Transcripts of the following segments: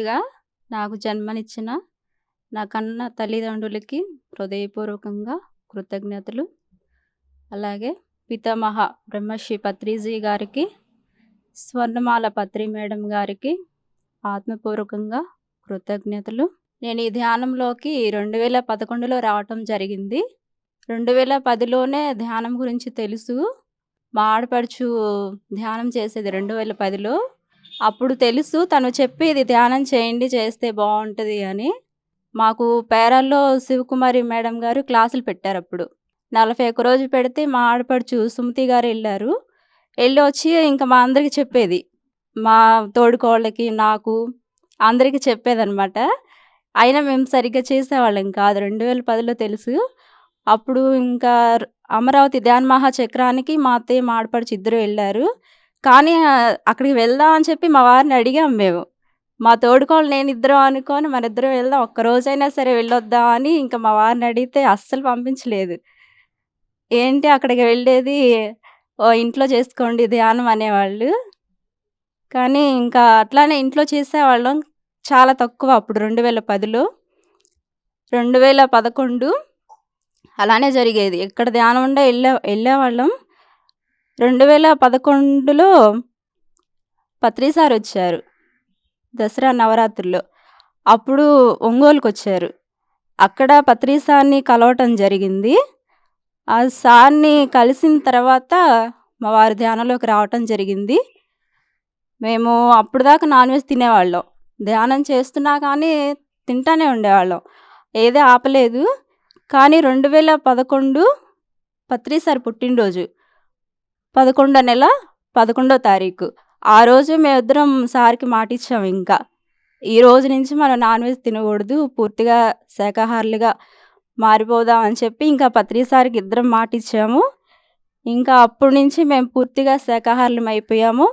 ముందుగా నాకు జన్మనిచ్చిన నా కన్న తల్లిదండ్రులకి హృదయపూర్వకంగా కృతజ్ఞతలు. అలాగే పితామహ బ్రహ్మశ్రీ పత్రిజీ గారికి స్వర్ణమాల పత్రి మేడం గారికి ఆత్మపూర్వకంగా కృతజ్ఞతలు. నేను ఈ ధ్యానంలోకి రెండు వేల పదకొండులో రావటం జరిగింది. రెండు వేల పదిలోనే ధ్యానం గురించి తెలుసు. మా ఆడపడుచు ధ్యానం చేసేది రెండు వేల పదిలో. అప్పుడు తెలుసు తను చెప్పేది ధ్యానం చేయండి చేస్తే బాగుంటుంది అని. మాకు పేరాల్లో శివకుమారి మేడం గారు క్లాసులు పెట్టారు అప్పుడు. నలభై ఒక్క రోజు పెడితే మా ఆడపడుచు సుమతి గారు వెళ్ళారు. వెళ్ళి వచ్చి ఇంకా మా అందరికి చెప్పేది. మా తోడుకోళ్ళకి నాకు అందరికీ చెప్పేదన్నమాట. అయినా మేము సరిగ్గా చేసేవాళ్ళం కాదు. రెండు వేల పదిలో తెలుసు. అప్పుడు ఇంకా అమరావతి ధ్యాన్ మహాచక్రానికి మా అత్తయ్య మా ఆడపడుచు ఇద్దరు వెళ్ళారు. కానీ అక్కడికి వెళ్దాం అని చెప్పి మా వారిని అడిగాం మేము. మా తోడుకోళ్ళు నేను ఇద్దరం అనుకొని మన ఇద్దరం వెళ్దాం ఒక్కరోజైనా సరే వెళ్ళొద్దాం అని ఇంకా మా వారిని అడిగితే అస్సలు పంపించలేదు. ఏంటి అక్కడికి వెళ్ళేది? ఓ ఇంట్లో చేసుకోండి ధ్యానం అనేవాళ్ళు. కానీ ఇంకా అట్లానే ఇంట్లో చేసేవాళ్ళం చాలా తక్కువ అప్పుడు రెండు వేల పదిలో. రెండు వేల పదకొండు అలానే జరిగేది. ఎక్కడ ధ్యానం ఉండే వెళ్ళే వెళ్ళేవాళ్ళం. రెండు వేల పదకొండులో పత్రిసార్ వచ్చారు దసరా నవరాత్రుల్లో. అప్పుడు ఒంగోలుకు వచ్చారు అక్కడ పత్రిసార్ని కలవటం జరిగింది. ఆ సార్ని కలిసిన తర్వాత మా వారి ధ్యానంలోకి రావటం జరిగింది. మేము అప్పుడు దాకా నాన్ వెజ్ తినేవాళ్ళం. ధ్యానం చేస్తున్నా కానీ తింటానే ఉండేవాళ్ళం. ఏదే ఆపలేదు. కానీ రెండు వేల పదకొండు పత్రి సార్ పుట్టినరోజు. పదకొండో నెల పదకొండో తారీఖు. ఆ రోజు మేమిద్దరం సార్కి మాట ఇంకా. ఈ రోజు నుంచి మనం నాన్ వెజ్ తినకూడదు పూర్తిగా శాకాహారులుగా మారిపోదాం అని చెప్పి ఇంకా పత్రి సార్కి ఇద్దరం మాట ఇచ్చాము ఇంకా అప్పటి నుంచి మేము పూర్తిగా శాఖాహారులం అయిపోయాము.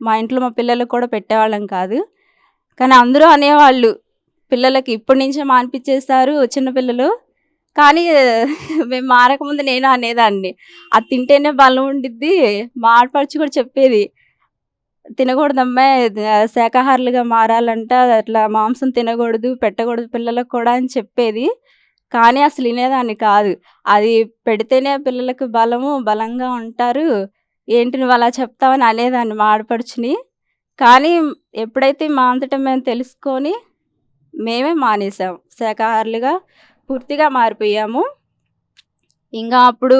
మా ఇంట్లో మా పిల్లలకు కూడా పెట్టేవాళ్ళం కాదు. కానీ అందరూ అనేవాళ్ళు పిల్లలకి ఇప్పటి నుంచే మానిపించేస్తారు చిన్నపిల్లలు కానీ మేము మారకముందు నేను అనేదాన్ని. అది తింటేనే బలం ఉండిద్ది. మా ఆడపడుచు కూడా చెప్పేది తినకూడదమ్మా శాకాహారులుగా మారాలంట అట్లా మాంసం తినకూడదు పెట్టకూడదు పిల్లలకు కూడా అని చెప్పేది. కానీ అసలు వినేదాన్ని కాదు. అది పెడితేనే పిల్లలకు బలము బలంగా ఉంటారు. ఏంటి నువ్వు అలా చెప్తావని అనేదాన్ని మా ఆడపడుచుని. కానీ ఎప్పుడైతే మా అంతటా మేము తెలుసుకొని మేమే మానేసాం శాకాహారులుగా పూర్తిగా మారిపోయాము. ఇంకా అప్పుడు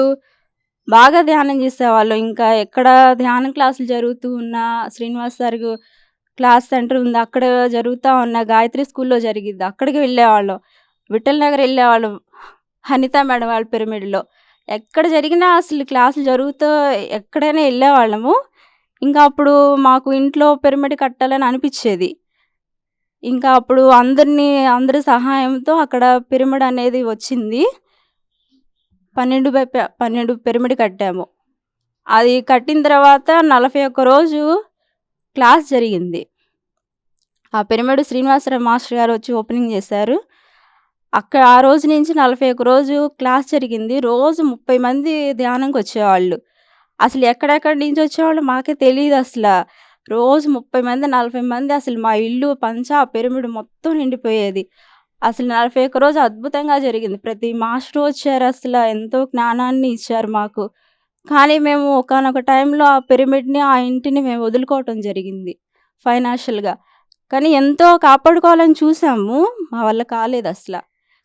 బాగా ధ్యానం చేసేవాళ్ళం. ఇంకా ఎక్కడ ధ్యానం క్లాసులు జరుగుతూ ఉన్నా శ్రీనివాస్ సార్ క్లాస్ సెంటర్ ఉంది. అక్కడ జరుగుతూ ఉన్న గాయత్రి స్కూల్లో జరిగింది అక్కడికి వెళ్ళేవాళ్ళం. విఠల్ నగర్ వెళ్ళేవాళ్ళం. హనిత మేడం వాళ్ళ పిరమిడ్లో. ఎక్కడ జరిగినా అసలు క్లాసులు జరుగుతూ ఎక్కడైనా వెళ్ళేవాళ్ళము. ఇంకా అప్పుడు మాకు ఇంట్లో పిరమిడ్ కట్టాలని అనిపించేది. ఇంకా అప్పుడు అందరినీ అందరి సహాయంతో అక్కడ పిరమిడ్ అనేది వచ్చింది. పన్నెండు బై పన్నెండు పిరమిడ్ కట్టాము. అది కట్టిన తర్వాత నలభై ఒక్క రోజు క్లాస్ జరిగింది. ఆ పిరమిడ్ శ్రీనివాసరావు మాస్టర్ గారు వచ్చి ఓపెనింగ్ చేశారు. అక్కడ ఆ రోజు నుంచి నలభై ఒక్క రోజు క్లాస్ జరిగింది. రోజు ముప్పై మంది ధ్యానంకి వచ్చేవాళ్ళు. అసలు ఎక్కడెక్కడి నుంచి వచ్చేవాళ్ళు మాకే తెలియదు అసలు. రోజు ముప్పై మంది నలభై మంది అసలు మా ఇల్లు పంచా పిరమిడ్ మొత్తం నిండిపోయేది. అసలు నలభై ఒక్క రోజు అద్భుతంగా జరిగింది. ప్రతి మాస్టర్ వచ్చారు అసలు ఎంతో జ్ఞానాన్ని ఇచ్చారు మాకు. కానీ మేము ఒకనొక టైంలో ఆ పిరమిడ్ని ఆ ఇంటిని మేము వదులుకోవటం జరిగింది ఫైనాన్షియల్గా. కానీ ఎంతో కాపాడుకోవాలని చూసాము మా వల్ల కాలేదు అసలు.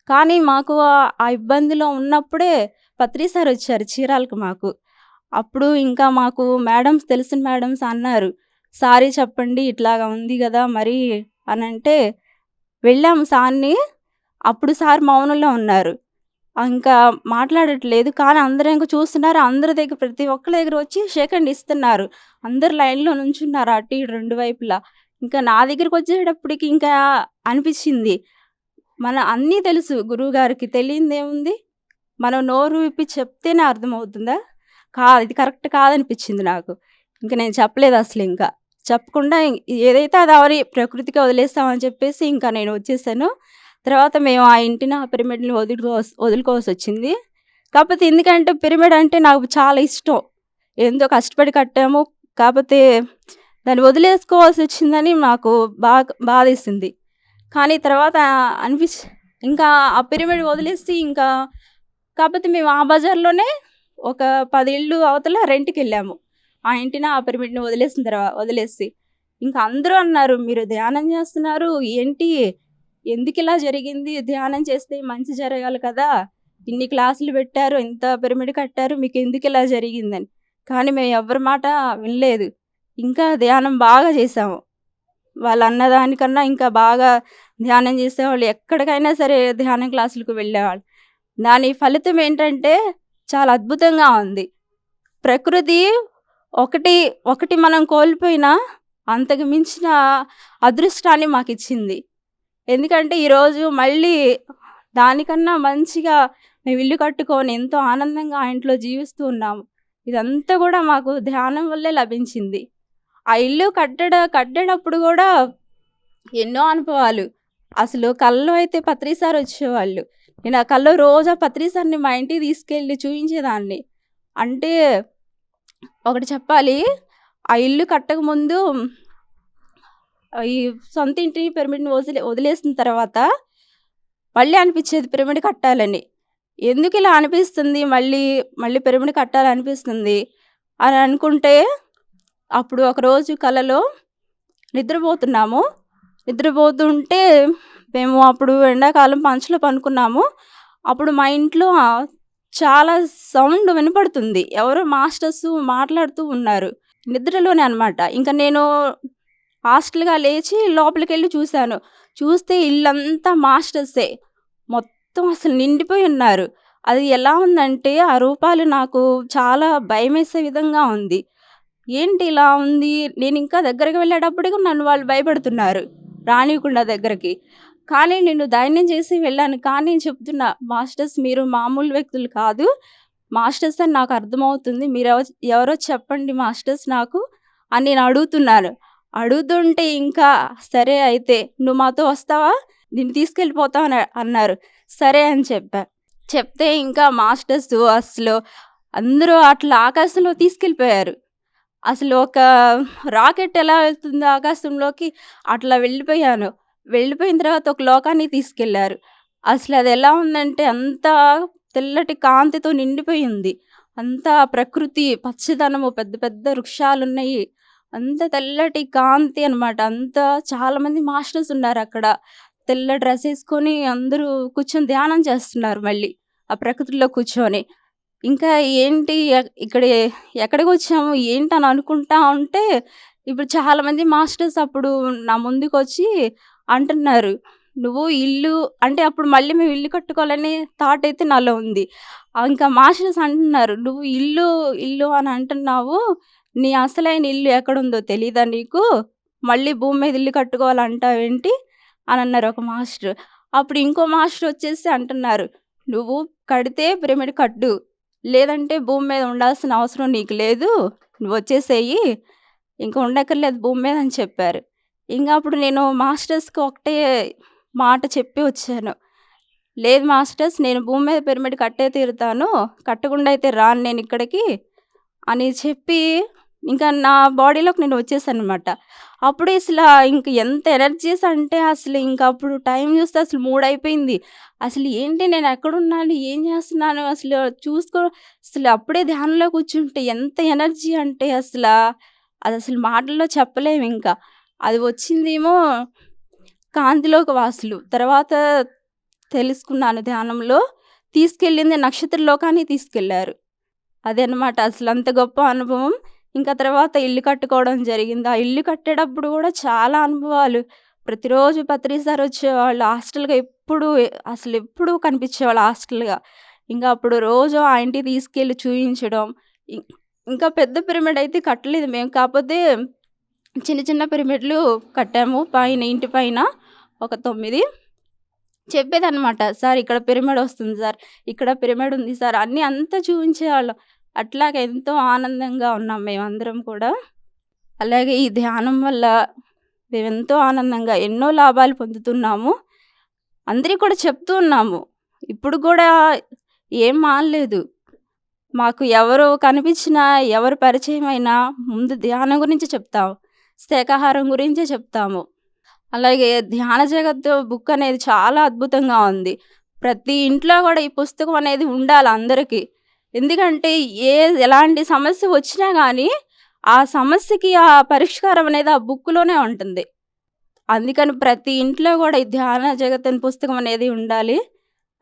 కానీ మాకు ఆ- ఆ ఇబ్బందిలో ఉన్నప్పుడే పత్రి సార్ వచ్చారు చీరాలకు మాకు. అప్పుడు ఇంకా మాకు మేడమ్స్ తెలిసిన మేడమ్స్ అన్నారు సారీ చెప్పండి ఇట్లాగా ఉంది కదా మరి అని అంటే వెళ్ళాము సార్ని. అప్పుడు సార్ మౌనంలో ఉన్నారు. ఇంకా మాట్లాడట్లేదు కానీ అందరూ ఇంకా చూస్తున్నారు. అందరి దగ్గర ప్రతి ఒక్కరి దగ్గర వచ్చి షేకండ్ ఇస్తున్నారు. అందరు లైన్లో నుంచున్నారు అటు ఇటు రెండు వైపులా. ఇంకా నా దగ్గరికి వచ్చేటప్పటికి ఇంకా అనిపించింది. మన అన్నీ తెలుసు గురువు గారికి తెలియంది ఏముంది? మనం నోరు విప్పి చెప్తేనే అర్థమవుతుందా? కా ఇది కరెక్ట్ కాదనిపించింది నాకు. ఇంకా నేను చెప్పలేదు అసలు ఇంకా. చెప్పకుండా ఏదైతే అది అవరి ప్రకృతికి వదిలేస్తామని చెప్పేసి ఇంకా నేను వచ్చేసాను. తర్వాత మేము ఆ ఇంటిని ఆ పిరమిడ్ని వదులుకో వదులుకోవాల్సి వచ్చింది. కాకపోతే ఎందుకంటే పిరమిడ్ అంటే నాకు చాలా ఇష్టం. ఎంతో కష్టపడి కట్టాము. కాకపోతే దాన్ని వదిలేసుకోవాల్సి వచ్చిందని మాకు బాగా బాధేసింది. కానీ తర్వాత అనిపించి ఇంకా ఆ పిరమిడ్ వదిలేసి ఇంకా కాకపోతే మేము ఆ బజార్లోనే ఒక పది ఇళ్ళు అవతల రెంట్కి వెళ్ళాము ఆ ఇంటిని ఆ పిరమిడ్ని వదిలేసిన తర్వాత వదిలేసి. ఇంకా అందరూ అన్నారు మీరు ధ్యానం చేస్తున్నారు ఏంటి? ఎందుకు ఇలా జరిగింది? ధ్యానం చేస్తే మంచి జరగాలి కదా. ఇన్ని క్లాసులు పెట్టారు ఇంత పిరమిడ్ కట్టారు మీకు ఎందుకు ఇలా జరిగిందని? కానీ మేము ఎవరి మాట వినలేదు. ఇంకా ధ్యానం బాగా చేసాము వాళ్ళు అన్నదానికన్నా ఇంకా బాగా ధ్యానం చేసేవాళ్ళు ఎక్కడికైనా సరే ధ్యానం క్లాసులకు వెళ్ళేవాళ్ళు. దాని ఫలితం ఏంటంటే చాలా అద్భుతంగా ఉంది. ప్రకృతి ఒకటి ఒకటి మనం కోల్పోయినా అంతకు మించిన అదృష్టాన్ని మాకు ఇచ్చింది ఎందుకంటే ఈరోజు మళ్ళీ దానికన్నా మంచిగా మేము ఇల్లు కట్టుకొని ఎంతో ఆనందంగా ఆ ఇంట్లో జీవిస్తూ ఉన్నాము. ఇదంతా కూడా మాకు ధ్యానం వల్లే లభించింది. ఆ ఇల్లు కట్టడ కట్టేటప్పుడు కూడా ఎన్నో అనుభవాలు. అసలు కళ్ళు అయితే పత్రిసారి వచ్చేవాళ్ళు. నేను ఆ కళ్ళు రోజు ఆ పత్రిసారిని మా ఇంటికి తీసుకెళ్ళి చూపించేదాన్ని అంటే ఒకటి చెప్పాలి. ఆ ఇల్లు కట్టక ముందు ఈ సొంత ఇంటిని పిరమిడ్ని వదిలే వదిలేసిన తర్వాత మళ్ళీ అనిపించేది పిరమిడ్ కట్టాలని. ఎందుకు ఇలా అనిపిస్తుంది? మళ్ళీ మళ్ళీ పిరమిడ్ కట్టాలనిపిస్తుంది అని అనుకుంటే అప్పుడు ఒకరోజు కలలో నిద్రపోతున్నాము. నిద్రపోతుంటే మేము అప్పుడు ఎండాకాలం పంచలో పనుకున్నాము. అప్పుడు మా ఇంట్లో చాలా సౌండ్ వినపడుతుంది. ఎవరో మాస్టర్స్ మాట్లాడుతూ ఉన్నారు. నిద్రలోనే అనమాట ఇంకా నేను హాస్టల్గా లేచి లోపలికి వెళ్ళి చూశాను. చూస్తే ఇల్లంతా మాస్టర్సే. మొత్తం అసలు నిండిపోయి ఉన్నారు. అది ఎలా ఉందంటే ఆ రూపాలు నాకు చాలా భయమేసే విధంగా ఉంది. ఏంటి ఇలా ఉంది? నేను ఇంకా దగ్గరికి వెళ్ళేటప్పటికి నన్ను వాళ్ళు భయపడుతున్నారు. రానివ్వకుండా దగ్గరికి. కానీ నేను ధైర్యం చేసి వెళ్ళాను. కానీ నేను చెప్తున్నా మాస్టర్స్ మీరు మామూలు వ్యక్తులు కాదు. మాస్టర్స్ అని నాకు అర్థమవుతుంది. మీరు ఎవరో చెప్పండి మాస్టర్స్ నాకు అని నేను అడుగుతున్నాను. అడుగుతుంటే ఇంకా సరే అయితే నువ్వు మాతో వస్తావా? నేను తీసుకెళ్ళిపోతావు అని అన్నారు. సరే అని చెప్పా. చెప్తే ఇంకా మాస్టర్స్ అసలు అందరూ అట్లా ఆకాశంలో తీసుకెళ్ళిపోయారు. అసలు ఒక రాకెట్ ఎలా వెళ్తుందో ఆకాశంలోకి అట్లా వెళ్ళిపోయాను. వెళ్ళిపోయిన తర్వాత ఒక లోకాన్ని తీసుకెళ్ళారు. అసలు అది ఎలా ఉందంటే అంత తెల్లటి కాంతితో నిండిపోయింది. అంతా ప్రకృతి పచ్చదనము పెద్ద పెద్ద వృక్షాలు ఉన్నాయి అంత తెల్లటి కాంతి అనమాట అంతా చాలామంది మాస్టర్స్ ఉన్నారు అక్కడ. తెల్ల డ్రెస్ వేసుకొని అందరూ కూర్చొని ధ్యానం చేస్తున్నారు మళ్ళీ ఆ ప్రకృతిలో కూర్చొని. ఇంకా ఏంటి ఇక్కడ ఎక్కడికి వచ్చాము? ఏంటి అని అనుకుంటా ఉంటే ఇప్పుడు చాలామంది మాస్టర్స్ అప్పుడు నా ముందుకు వచ్చి అంటున్నారు. నువ్వు ఇల్లు అంటే అప్పుడు మళ్ళీ మేము ఇల్లు కట్టుకోవాలని థాట్ అయితే నాలో ఉంది. ఇంకా మాస్టర్స్ అంటున్నారు నువ్వు ఇల్లు ఇల్లు అని అంటున్నావు. నీ అసలైన ఇల్లు ఎక్కడుందో తెలీదా నీకు? మళ్ళీ భూమి మీద ఇల్లు కట్టుకోవాలంటావేంటి అని అన్నారు ఒక మాస్టర్ అప్పుడు ఇంకో మాస్టర్ వచ్చేసి అంటున్నారు నువ్వు కడితే పిరమిడ్ కట్టు. లేదంటే భూమి మీద ఉండాల్సిన అవసరం నీకు లేదు. నువ్వు వచ్చేసేయి. ఇంకా ఉండక్కర్లేదు భూమి మీద అని చెప్పారు. ఇంకా అప్పుడు నేను మాస్టర్స్కి ఒకటే మాట చెప్పి వచ్చాను. లేదు మాస్టర్స్ నేను భూమి మీద పిరమిడ్ కట్టే తీరుతాను కట్టకుండా అయితే రాను నేను ఇక్కడికి అని చెప్పి ఇంకా నా బాడీలోకి నేను వచ్చేసాను అనమాట అప్పుడు అసలు ఇంక ఎంత ఎనర్జీస్ అంటే అసలు ఇంకా అప్పుడు టైం చూస్తే అసలు మూడ్ అయిపోయింది అసలు ఏంటి నేను ఎక్కడున్నాను ఏం చేస్తున్నాను అసలు చూసుకో అసలు అప్పుడే ధ్యానంలో కూర్చుంటే ఎంత ఎనర్జీ అంటే అసలు అది అసలు మాటల్లో చెప్పలేము ఇంకా. అది వచ్చిందేమో కాంతిలోక వాసులు. తర్వాత తెలుసుకున్నాను ధ్యానంలో తీసుకెళ్ళింది నక్షత్ర లోకాన్ని తీసుకెళ్ళారు. అదనమాట అసలు అంత గొప్ప అనుభవం. ఇంకా తర్వాత ఇల్లు కట్టుకోవడం జరిగింది. ఆ ఇల్లు కట్టేటప్పుడు కూడా చాలా అనుభవాలు. ప్రతిరోజు పత్రిసారి వచ్చేవాళ్ళు హాస్టల్గా ఎప్పుడు అసలు ఎప్పుడు కనిపించేవాళ్ళు హాస్టల్గా. ఇంకా అప్పుడు రోజు ఆ ఇంటికి తీసుకెళ్ళి చూపించడం ఇంకా పెద్ద పిరమిడ్ అయితే కట్టలేదు మేము. కాకపోతే చిన్న చిన్న పిరమిడ్లు కట్టాము. పైన ఇంటి పైన ఒక తొమ్మిది. చెప్పేదనమాట సార్ ఇక్కడ పిరమిడ్ వస్తుంది సార్. ఇక్కడ పిరమిడ్ ఉంది సార్. అన్నీ అంతా చూపించేవాళ్ళం అట్లాగే ఎంతో ఆనందంగా ఉన్నాం మేమందరం కూడా. అలాగే ఈ ధ్యానం వల్ల మేము ఎంతో ఆనందంగా ఎన్నో లాభాలు పొందుతున్నాము. అందరికీ కూడా చెప్తూ ఉన్నాము ఇప్పుడు కూడా ఏం మానలేదు. మాకు ఎవరు కనిపించినా ఎవరు పరిచయం అయినా ముందు ధ్యానం గురించి చెప్తాం. శాఖాహారం గురించే చెప్తాము. అలాగే ధ్యాన జగత్తు బుక్ అనేది చాలా అద్భుతంగా ఉంది. ప్రతి ఇంట్లో కూడా ఈ పుస్తకం అనేది ఉండాలి అందరికీ. ఎందుకంటే ఏ ఎలాంటి సమస్య వచ్చినా కానీ ఆ సమస్యకి ఆ పరిష్కారం అనేది ఆ బుక్లోనే ఉంటుంది. అందుకని ప్రతి ఇంట్లో కూడా ఈ ధ్యాన జగత్ పుస్తకం అనేది ఉండాలి.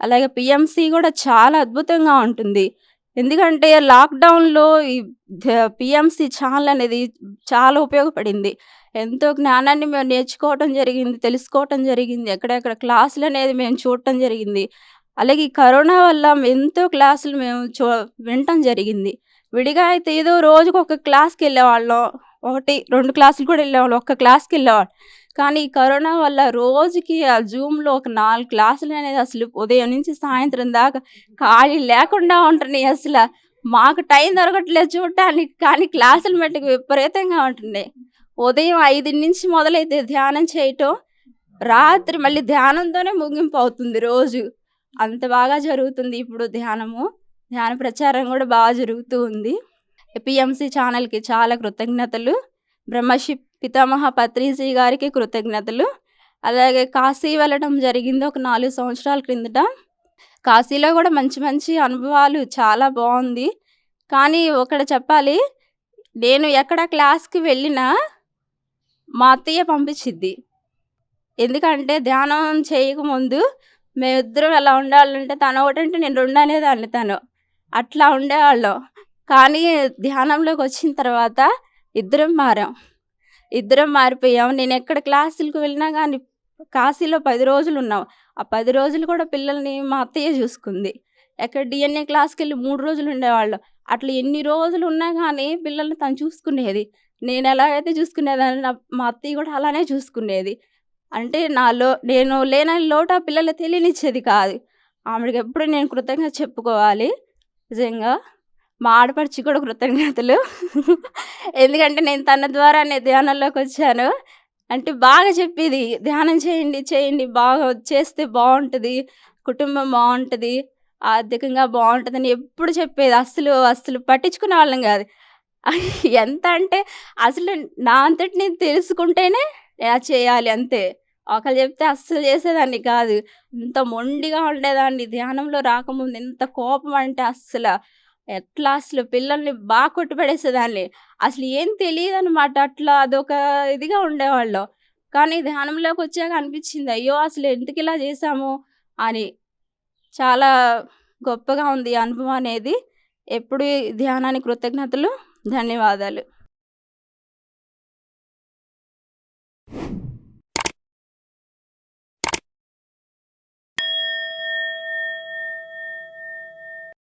అలాగే పిఎంసి కూడా చాలా అద్భుతంగా ఉంటుంది. ఎందుకంటే లాక్డౌన్లో ఈ పిఎంసి ఛానల్ అనేది చాలా ఉపయోగపడింది. ఎంతో జ్ఞానాన్ని మేము నేర్చుకోవటం జరిగింది తెలుసుకోవటం జరిగింది ఎక్కడెక్కడ క్లాసులు అనేది మేము చూడటం జరిగింది. అలాగే ఈ కరోనా వల్ల ఎంతో క్లాసులు మేము చూ వినటం జరిగింది. విడిగా అయితే ఏదో రోజుకు ఒక క్లాస్కి వెళ్ళేవాళ్ళం. ఒకటి రెండు క్లాసులు కూడా వెళ్ళేవాళ్ళు ఒక్క క్లాస్కి వెళ్ళేవాళ్ళు. కానీ ఈ కరోనా వల్ల రోజుకి ఆ జూమ్లో ఒక నాలుగు క్లాసులు అనేది అసలు ఉదయం నుంచి సాయంత్రం దాకా ఖాళీ లేకుండా ఉంటున్నాయి అసలు. మాకు టైం దొరకట్లేదు చూడటానికి కానీ క్లాసులు మట్టుకు విపరీతంగా ఉంటున్నాయి. ఉదయం ఐదు నుంచి మొదలైతే ధ్యానం చేయటం రాత్రి మళ్ళీ ధ్యానంతోనే ముగింపు అవుతుంది రోజు. అంత బాగా జరుగుతుంది ఇప్పుడు ధ్యానము. ధ్యాన ప్రచారం కూడా బాగా జరుగుతూ ఉంది. పిఎంసి ఛానల్కి చాలా కృతజ్ఞతలు. బ్రహ్మర్షి పితామహ పత్రిజీ గారికి కృతజ్ఞతలు. అలాగే కాశీ వెళ్ళడం జరిగింది ఒక నాలుగు సంవత్సరాల క్రిందట. కాశీలో కూడా మంచి మంచి అనుభవాలు చాలా బాగుంది. కానీ ఒకటి చెప్పాలి నేను ఎక్కడ క్లాస్కి వెళ్ళినా మా అత్తయ్య పంపించిద్ది. ఎందుకంటే ధ్యానం చేయకముందు మేమిద్దరం ఎలా ఉండాలంటే తను ఒకటంటే నేను రెండు అనేదాన్ని తను. అట్లా ఉండేవాళ్ళం. కానీ ధ్యానంలోకి వచ్చిన తర్వాత ఇద్దరం మారాం. ఇద్దరం మారిపోయాం. నేను ఎక్కడ క్లాసులకు వెళ్ళినా కానీ కాశీలో పది రోజులు ఉన్నాం. ఆ పది రోజులు కూడా పిల్లల్ని మా అత్తయ్య చూసుకుంది. ఎక్కడ డిఎన్ఏ క్లాస్కి వెళ్ళి మూడు రోజులు ఉండేవాళ్ళం. అట్లా ఎన్ని రోజులు ఉన్నా కానీ పిల్లల్ని తను చూసుకునేది. నేను ఎలాగైతే చూసుకునేదాన్ని నా మా అత్తయ్య కూడా అలానే చూసుకునేది. అంటే నాలో నేను లేనని లోటు ఆ పిల్లలు తెలియనిచ్చేది కాదు. ఆమెకి ఎప్పుడు నేను కృతజ్ఞత చెప్పుకోవాలి. నిజంగా మా ఆడపడిచి కూడా కృతజ్ఞతలు. ఎందుకంటే నేను తన ద్వారానే ధ్యానంలోకి వచ్చాను. అంటే బాగా చెప్పేది ధ్యానం చేయండి చేయండి బాగా చేస్తే బాగుంటుంది కుటుంబం బాగుంటుంది ఆర్థికంగా బాగుంటుందని ఎప్పుడు చెప్పేది అస్సలు అస్సలు పట్టించుకునే వాళ్ళం కాదు. ఎంత అంటే అసలు నా అంతటి నేను తెలుసుకుంటేనే నేను చేయాలి అంతే. ఒకరు చెప్తే అస్సలు చేసేదాన్ని కాదు. ఇంత మొండిగా ఉండేదాన్ని ధ్యానంలో రాకముందు ఇంత కోపం అంటే అస్సలు. ఎట్లా అసలు పిల్లల్ని బాగా కొట్టుపడేసేదాన్ని అసలు ఏం తెలియదు అనమాట అట్లా అదొక ఇదిగా ఉండేవాళ్ళం. కానీ ధ్యానంలోకి వచ్చాక అనిపించింది అయ్యో అసలు ఎందుకు ఇలా చేసాము అని. చాలా గొప్పగా ఉంది ఈ అనుభవం అనేది. ఎప్పుడు ధ్యానానికి కృతజ్ఞతలు ధన్యవాదాలు.